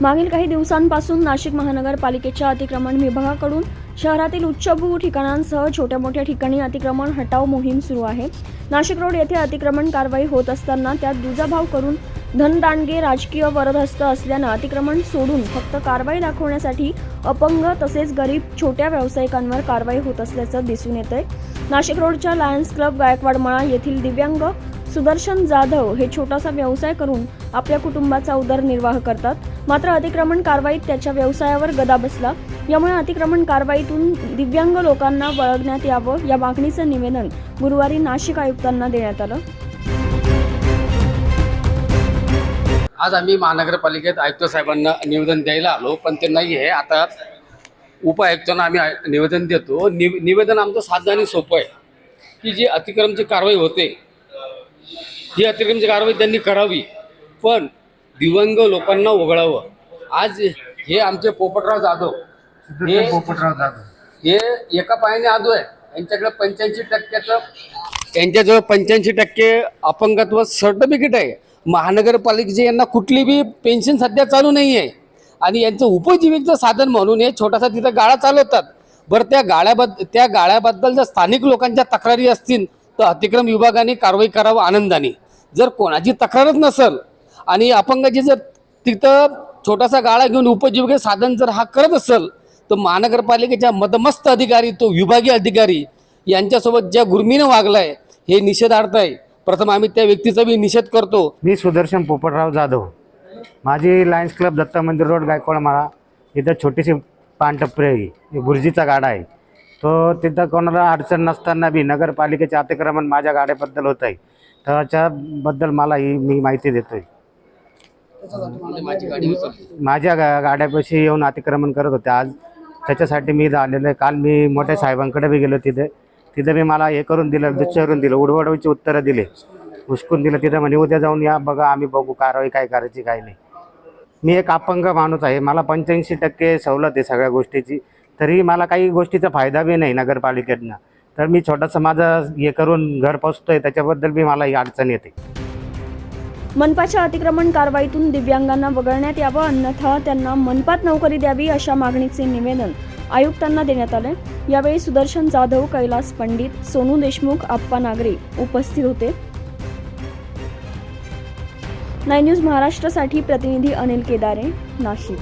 मागील काही दिवसांपासून नाशिक महानगरपालिकेच्या अतिक्रमण विभागाकडून शहरातील उच्चभू ठिकाणांसह छोट्या मोठ्या ठिकाणी अतिक्रमण हटाव मोहीम सुरू आहे. नाशिक रोड येथे अतिक्रमण कारवाई होत असताना त्यात दुजाभाव करून धनदांडगे राजकीय वरदहस्त असल्यानं अतिक्रमण सोडून फक्त कारवाई दाखवण्यासाठी अपंग तसेच गरीब छोट्या व्यावसायिकांवर कारवाई होत असल्याचं दिसून येतंय. नाशिक रोडच्या लायन्स क्लब गायकवाड मळा येथील दिव्यांग सुदर्शन जाधव हे छोटासा व्यवसाय करून आपल्या कुटुंबाचा उदरनिर्वाह करतात. मात्र अतिक्रमण कारवाईत त्याच्या व्यवसायावर गदा बसला. यामुळे अतिक्रमण कारवाईतून दिव्यांग लोकांना वळगण्यात यावं या मागणीचं निवेदन गुरुवारी नाशिक आयुक्तांना देण्यात आलं. आज आम्ही महानगरपालिकेत आयुक्त साहेबांना निवेदन द्यायला आलो पण ते नाही आहे. आता उपायुक्तांना आम्ही निवेदन देतो. निव निवेदन आमचं साधं आणि सोपं आहे की जी अतिक्रमची कारवाई होते ही अतिक्रमची कारवाई त्यांनी करावी. पण दिव्यांग लोकांना वगळावं. आज हे आमचे पोपटराव जाधव हे पोपटराव जाधव. हे एका पायाने आदो आहे. यांच्याकडे पंच्याऐंशी टक्क्याचं यांच्याजवळ पंच्याऐंशी टक्के अपंगत्व सर्टिफिकेट आहे. महानगरपालिकेचे यांना कुठली बी पेन्शन सध्या चालू नाही आहे. आणि यांचं उपजीविकेचं साधन म्हणून हे छोटासा तिथं गाळा चालवतात. बरं त्या गाळ्याबद्द त्या गाळ्याबद्दल जर स्थानिक लोकांच्या तक्रारी असतील तर अतिक्रम विभागाने कारवाई करावं आनंदाने. जर कोणाची तक्रारच नसेल आणि अपंगाची जर तिथं छोटासा गाळा घेऊन उपजीविके साधन जर हा करत असेल तर महानगरपालिकेच्या मदमस्त अधिकारी तो विभागीय अधिकारी यांच्यासोबत ज्या गुर्मीनं वागलाय हे निषेधार्थ आहे. प्रथम आम्ही त्या व्यक्तीचा मी निषेध करतो. मी सुदर्शन पोपटराव जाधव. माझी लायन्स क्लब दत्त मंदिर रोड गायकवाड माळा. इथं छोटीशी पानटपरी आहे. गुरुजीचा गाडा आहे. तो तिथं कोणाला अडचण नसताना बी नगरपालिकेचे अतिक्रमण माझ्या गाड्याबद्दल होत आहे त्याच्याबद्दल मला ही मी माहिती देतो आहे माझी गाडी उचलली. माझ्या गा गाड्यापाशी येऊन अतिक्रमण करत होते. आज त्याच्यासाठी मी आलेलो आहे. काल मी मोठ्या साहेबांकडे बी गेलो तिथे. तिथे मी मला हे करून दिलं दुच्छरून दिलं उडवडवीची उत्तरं दिले. उचकून दिलं तिथं म्हणे उद्या जाऊन या बघा आम्ही बघू कारवाई काय करायची काय नाही. मी एक अपंग माणूस आहे. मला पंच्याऐंशी टक्के सवलत आहे सगळ्या गोष्टीची. तरी मला काही गोष्टीचा फायदा बी नाही नगरपालिकेतनं. तर मी छोटासा माझं हे करून घर पोचतोय त्याच्याबद्दल बी मला ही अडचण येते. मनपाच्या अतिक्रमण कारवाईतून दिव्यांगांना वगळण्यात यावं अन्यथा त्यांना मनपात नोकरी द्यावी अशा मागणीचे निवेदन आयुक्तांना देण्यात आले. यावेळी सुदर्शन जाधव कैलास पंडित सोनू देशमुख आप्पा नागरे उपस्थित होते. नाय न्यूज महाराष्ट्रासाठी प्रतिनिधी अनिल केदारे नाशिक.